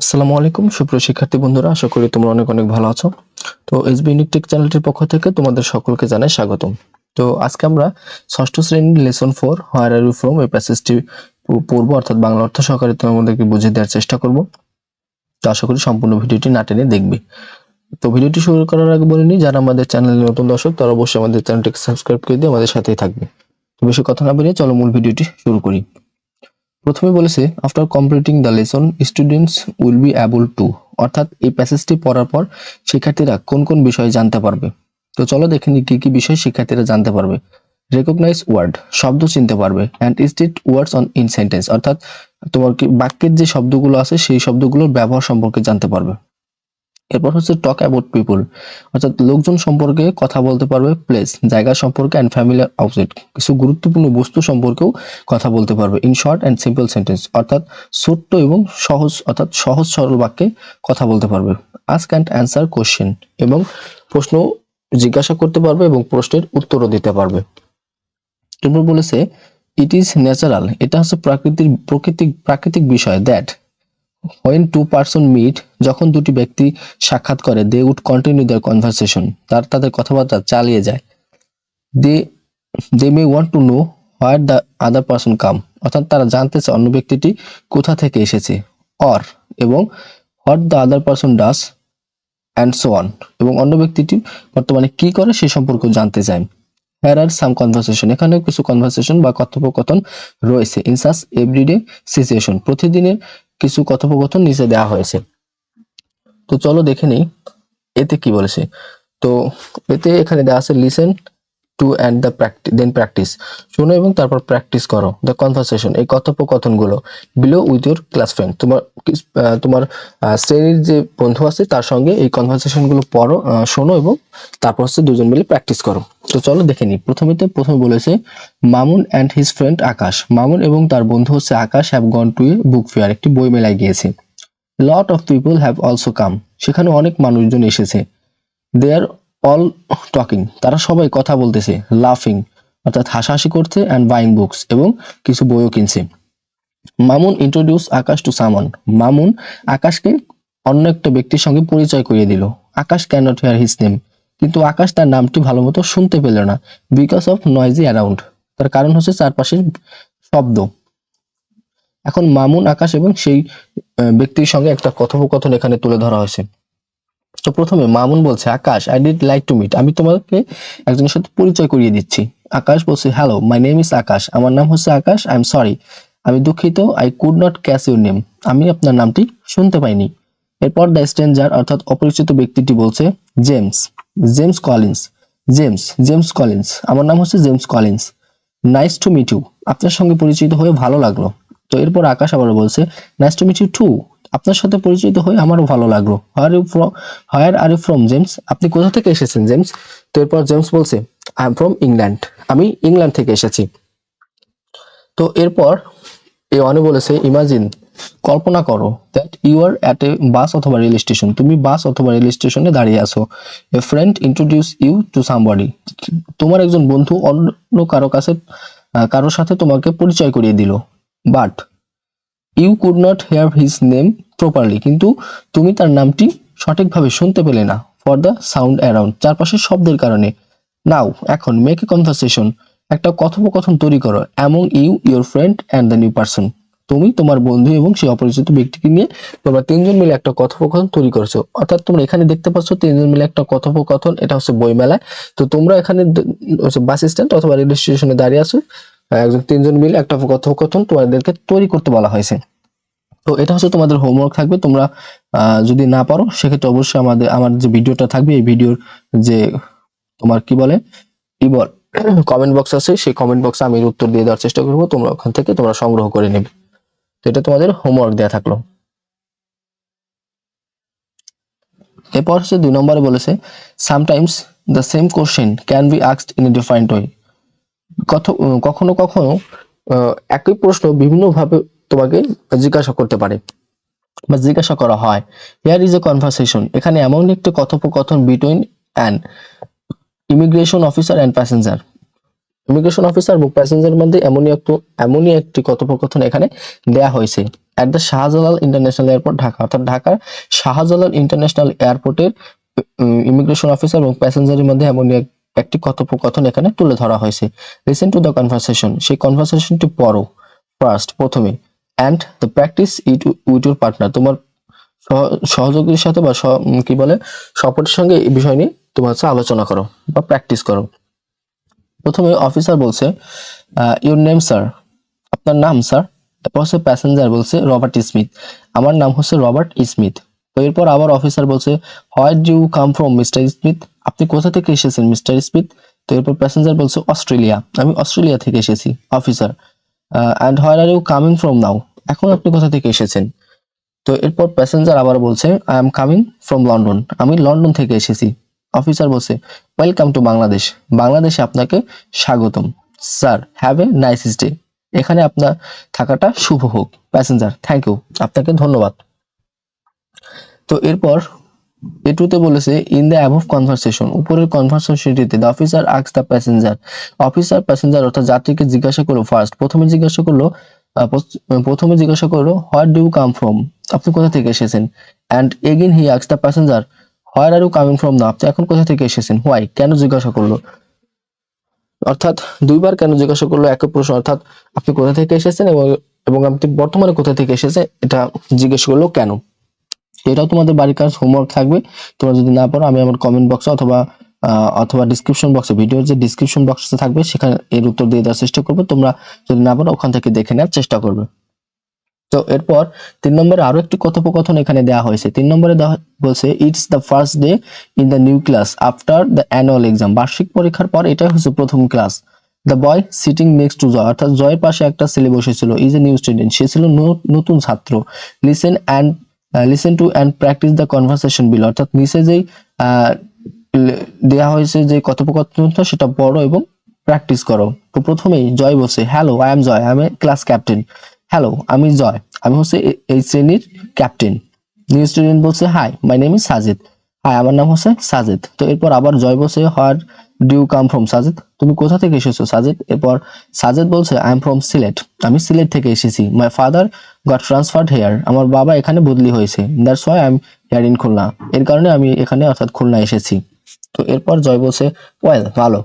আসসালামু আলাইকুম, সুপ্রিয় শিক্ষার্থী বন্ধুরা, আশা করি তোমরা অনেক অনেক ভালো আছো। তো এসবি ইউনিটেক চ্যানেলটির পক্ষ থেকে তোমাদের সকলকে জানাই স্বাগতম। তো আজকে আমরা ষষ্ঠ শ্রেণির lesson four, where are from এই প্যাসেজটি পড়ব, অর্থাৎ বাংলা অর্থ সহকারে তোমাদেরকে বুঝিয়ে দেওয়ার চেষ্টা করব। তো আশা করি সম্পূর্ণ ভিডিওটি না টেনে দেখবে। তো ভিডিওটি শুরু করার আগে বলে নিই, যারা আমাদের চ্যানেলে নতুন দর্শক, তারা অবশ্যই আমাদের চ্যানেলটিকে সাবস্ক্রাইব করে দিয়ে আমাদের সাথেই থাকবে। বেশি কথা না বেরিয়ে চলো মূল ভিডিওটি শুরু করি। প্রথমে বলেছে after completing the lesson students will be able to অর্থাৎ এই প্যাসেজটি পড়ার পর শিক্ষার্থীরা কোন কোন বিষয়ে জানতে পারবে? তো চলো দেখে নিই কী কী বিষয় শিক্ষার্থীরা জানতে পারবে। রেকগনাইজ ওয়ার্ড শব্দ চিনতে পারবে and state words on in sentence অর্থাৎ তোমার কি বাক্যের যে শব্দগুলো আছে, সেই শব্দগুলোর ব্যবহার সম্পর্কে জানতে পারবে। এরপর হচ্ছে টক অ্যাবাউট পিপল অর্থাৎ লোকজন সম্পর্কে কথা বলতে পারবে প্লেস জায়গা সম্পর্কে অ্যান্ড ফ্যামিলিয়ার অবজেক্ট কিছু গুরুত্বপূর্ণ বস্তু সম্পর্কেও কথা বলতে পারবে। In short and simple sentence অর্থাৎ ছোট্ট এবং সহজ, অর্থাৎ সহজ সরল বাক্যে কথা বলতে পারবে। আস্ক অ্যান্ড অ্যান্সার কোশ্চেন এবং প্রশ্ন জিজ্ঞাসা করতে পারবে এবং প্রশ্নের উত্তরও দিতে পারবে। এরপর বলেছে ইট ইজ ন্যাচারাল এটা হচ্ছে প্রাকৃতিক প্রকৃতিক প্রাকৃতিক বিষয় that when two person meet যখন দুটি ব্যক্তি সাক্ষাৎ করে they would continue their conversation তার, তাদের কথাবার্তা চালিয়ে যায়। They they may want to know where the other person come অর্থাৎ তারা জানতে চায় অন্য ব্যক্তিটি কোথা থেকে এসেছে। অর এবং what the other person does and so on এবং অন্য ব্যক্তিটি বর্তমানে কি করে, সে সম্পর্কে জানতে চায়। হ্যার আর সাম কনভারসেশন এখানেও কিছু কনভারসেশন বা কথোপকথন রয়েছে। ইন সাস এভরিডে সিচুয়েশন প্রতিদিনের কিছু কথোপকথন নিচে দেওয়া হয়েছে। তো চলো দেখে নেই, এতে কি বলেছে? তো এতে এখানে দেওয়া আছে listen to and the practice then practice শোনো এবং তারপর প্র্যাকটিস করো দ্য কনভারসেশন এই কথোপকথনগুলো। Below with your class friend তোমার তোমার শ্রেণির যে বন্ধু আছে, তার সঙ্গে এই কনভারসেশনগুলো পড়ো শোনো এবং তারপর হচ্ছে দুজন মিলে প্র্যাকটিস করো। তো চলো দেখে নিই। প্রথমেতে প্রথমে বলেছে, Mamun and his friend Akash. Mamun এবং তার বন্ধু হচ্ছে Akash have gone to a book fair একটি বই মেলায় গিয়েছে। Lot of people have also come সেখানে অনেক মানুষজন এসেছে। দে আর অল টকিং তারা সবাই কথা বলতেছে লাফিং অর্থাৎ হাসাহাসি করছে অ্যান্ড বাইং বুকস এবং কিছু বইও কিনছে। মামুন ইন্ট্রোডিউস আকাশ টু সামন। মামুন আকাশকে অন্য একটা ব্যক্তির সঙ্গে পরিচয় করিয়ে দিল। Akash can not hear his name কিন্তু আকাশ তার নামটি ভালো মতো শুনতে পেল না বিকজ অফ নয়েজি অ্যারাউন্ড তার কারণ হচ্ছে চারপাশের শব্দ। এখন মামুন, আকাশ এবং সেই ব্যক্তির সঙ্গে একটা কথোপকথন এখানে তুলে ধরা হয়েছে। তো প্রথমে মামুন বলছে, Akash I did like to meet আমি তোমাকে একজনের সাথে পরিচয় করিয়ে দিচ্ছি। আকাশ বলছে hello my name is Akash. আমার নাম হচ্ছে আকাশ আই এম সরি আমি দুঃখিত I could not catch your name আমি আপনার নামটি শুনতে পাইনি। এরপর দ্য স্ট্রেঞ্জার, অর্থাৎ অপরিচিত ব্যক্তিটি বলছে James James Collins James James Collins আমার নাম হচ্ছে James Collins nice to meet you আপনার সঙ্গে পরিচিত হয়ে ভালো লাগল। তো এরপর আকাশ আবার বলছে nice to meet you too আপনার সাথে পরিচিত হয়ে আমারও ভালো লাগল। Where you from where are you from James আপনি কোথা থেকে এসেছেন জেমস তো এরপর জেমস বলছে আই এম ফ্রম ইংল্যান্ড আমি ইংল্যান্ড থেকে এসেছি। তো এরপর এ অনে বলেছে ইমাজিন কল্পনা করো that you are at a bus অথবা রেল স্টেশন তুমি বাস অথবা রেল স্টেশনে দাঁড়িয়ে আছো। A friend introduce you to somebody তোমার একজন বন্ধু অন্য কারও কাছে কারোর সাথে তোমাকে পরিচয় করিয়ে দিল। But you could not hear his name properly কিন্তু তুমি তার নামটি সঠিকভাবে শুনতে পেলে না ফর দ্য সাউন্ড অ্যারাউন্ড চারপাশের শব্দের কারণে। নাও এখন মেক এ কনভারসেশন একটা কথোপকথন তৈরি করো among you your friend and the new person তুমি, তোমার বন্ধু এবং সেই অপরিচিত ব্যক্তিকে নিয়ে তোমরা তিনজন মিলে একটা কথোপকথন তৈরি করেছ। অর্থাৎ তোমরা এখানে দেখতে পাচ্ছ তিনজন মিলে একটা কথোপকথন, এটা হচ্ছে বইমেলায় তো তোমরা এখানে বাস স্ট্যান্ড অথবা রেল স্টেশনে দাঁড়িয়ে আছো একজন তিনজন মিলে একটা কথোপকথন তোমাদেরকে তৈরি করতে বলা হয়েছে। তো এটা হচ্ছে তোমাদের হোমওয়ার্ক থাকবে, তোমরা যদি না পারো, সেক্ষেত্রে অবশ্যই আমাদের, আমার যে ভিডিওটা থাকবে, এই ভিডিওর যে তোমার কি বলে, কি বল কমেন্ট বক্স আছে, সেই কমেন্ট বক্সে আমি উত্তর দিয়ে দেওয়ার চেষ্টা করব, তোমরা ওখান থেকে তোমরা সংগ্রহ করে নেবে। তো এটা তোমাদের হোমওয়ার্ক দেওয়া থাকল। এরপর হচ্ছে দুই নম্বরে বলেছে sometimes the same question can be asked in a different way কখনো কখনো একই প্রশ্ন বিভিন্নভাবে তোমাকে জিজ্ঞাসা করতে পারে বা জিজ্ঞাসা করা হয়। হেয়ার ইজ এ কনভারসেশন এখানে এমন একটি কথোপকথন between an immigration officer and passenger immigration officer এবং প্যাসেঞ্জারের মধ্যে এমনই একটু, এমনই একটি কথোপকথন এখানে দেয়া হয়েছে। At the Shahjalal international airport Dhaka অর্থাৎ ঢাকার শাহজালাল ইন্টারন্যাশনাল এয়ারপোর্টের ইমিগ্রেশন অফিসার এবং প্যাসেঞ্জারের মধ্যে এমনই এক- একটি কথোপকথন এখানে তুলে ধরা হয়েছে। লিসেন টু দ্য কনভারসেশন সেই কনভারসেশনটি পড়ো ফার্স্ট প্রথমে। And the practice it with your partner তোমার সহ- সহযোগীর সাথে বা কি বলে সপোর্টের সঙ্গে এই বিষয় নিয়ে তোমার হচ্ছে আলোচনা করো বা প্র্যাকটিস করো। প্রথমে অফিসার বলছে ইউর নেম স্যার আপনার নাম স্যার এরপর হচ্ছে প্যাসেঞ্জার বলছে, রবার্ট স্মিথ। আমার নাম হচ্ছে রবার্ট স্মিথ। তো এরপর আবার অফিসার বলছে white you come from mister Smith? আপনি কোথা থেকে এসেছেন মিস্টার স্মিথ? তো এরপর প্যাসেঞ্জার বলছে, অস্ট্রেলিয়া। আমি অস্ট্রেলিয়া থেকে এসেছি officer and where are you coming from now এখন আপনি কোথা থেকে এসেছেন? তো এরপর প্যাসেঞ্জার আবার বলছে I am coming from London আমি লন্ডন থেকে এসেছি। অফিসার বলছে ওয়েলকাম টু বাংলাদেশ বাংলাদেশে আপনাকে স্বাগতম। Sir have a nice day এখানে আপনার থাকাটা শুভ হোক। প্যাসেঞ্জার থ্যাংক ইউ আপনাকে ধন্যবাদ। তো এরপর এটুতে বলেছে ইন দ্য অ্যাবভ কনভারসেশন উপরের কনভারসেশনটিতে the officer asks the passenger officer passenger অর্থাৎ যাত্রীকে জিজ্ঞাসা করল ফার্স্ট প্রথমে জিজ্ঞাসা করল প্রথমে জিজ্ঞাসা করল হোয়াট ডু কাম ফ্রম আপনি কোথা থেকে এসেছেন? And again he asks the passenger where are you coming from না আপনি এখন কোথা থেকে এসেছেন? হোয়াই কেন জিজ্ঞাসা করল? অর্থাৎ দুইবার কেন জিজ্ঞাসা করল? একই প্রশ্ন, অর্থাৎ আপনি কোথা থেকে এসেছেন এবং এবং আপনি বর্তমানে কোথা থেকে এসেছেন? এটা জিজ্ঞেস করল কেন? এটাও তোমাদের বাড়ির কাজ হোমওয়ার্ক থাকবে। তোমরা যদি না পারো, আমি আমার কমেন্ট বক্সে অথবা অথবা ডিসক্রিপশন বক্সে ভিডিওর যে ডিসক্রিপশন বক্সে থাকবে, সেখানে এর উত্তর দিয়ে দেওয়ার চেষ্টা করবে। তোমরা যদি না পারো, ওখান থেকে দেখে নেওয়ার চেষ্টা করবে। তো এরপর তিন নম্বরে আরও একটি কথোপকথন এখানে দেওয়া হয়েছে। তিন নম্বরে দেওয়া বলছে it's the first day in the new class after the annual exam বার্ষিক পরীক্ষার পর এটাই হচ্ছে প্রথম class the boy sitting next to Joy অর্থাৎ জয়ের পাশে একটা ছেলে বসেছিল ইজ এ নিউ স্টুডেন্ট সে ছিল নতুন ছাত্র। Listen and listen to and practice the conversation below অর্থাৎ নিচে যেই দেয়া হয়েছে যে কথোপকথনটা, সেটা পড়ো এবং প্র্যাকটিস করো। তো প্রথমেই জয় বলছে hello I am Joy I am a class captain hello আমি জয়। আমি হচ্ছে এই শ্রেণির ক্যাপ্টেন নিউ স্টুডেন্ট বলছে hi my name is Sajid hi আমার নাম হচ্ছে সাজিদ তো এরপর আবার জয় বলছে where do you come from Sajid তুমি কোথা থেকে এসেছ সাজিদ এরপর সাজিদ বলছে আই এম ফ্রম সিলেট আমি সিলেট থেকে এসেছি। My father got transferred here আমার বাবা এখানে বদলি হয়েছে। That's why I am here in Khulna এর কারণে আমি এখানে অর্থাৎ খুলনা এসেছি। তো এরপর জয় বলছে ওয়েল ভালো।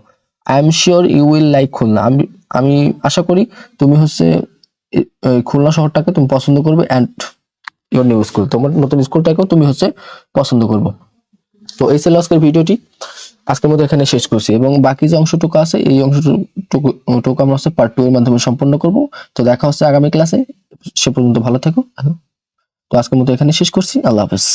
I am sure you will like Khulna আমি আমি আশা করি তুমি হচ্ছে খুলনা শহরটাকে তুমি পছন্দ করবে অ্যান্ড ইউর নিউ স্কুল তোমার নতুন স্কুলটাকেও তুমি হচ্ছে পছন্দ করব। তো এই ছিল আজকের ভিডিওটি। আজকের মধ্যে এখানে শেষ করছি এবং বাকি যে অংশটুকু আছে, এই অংশটুকু, টুকু আমরা হচ্ছে পার্ট টু এর মাধ্যমে সম্পন্ন করব। তো দেখা হচ্ছে আগামী ক্লাসে সে পর্যন্ত ভালো থেকো। তো আজকের মতো এখানে শেষ করছি। আল্লাহ হাফেজ।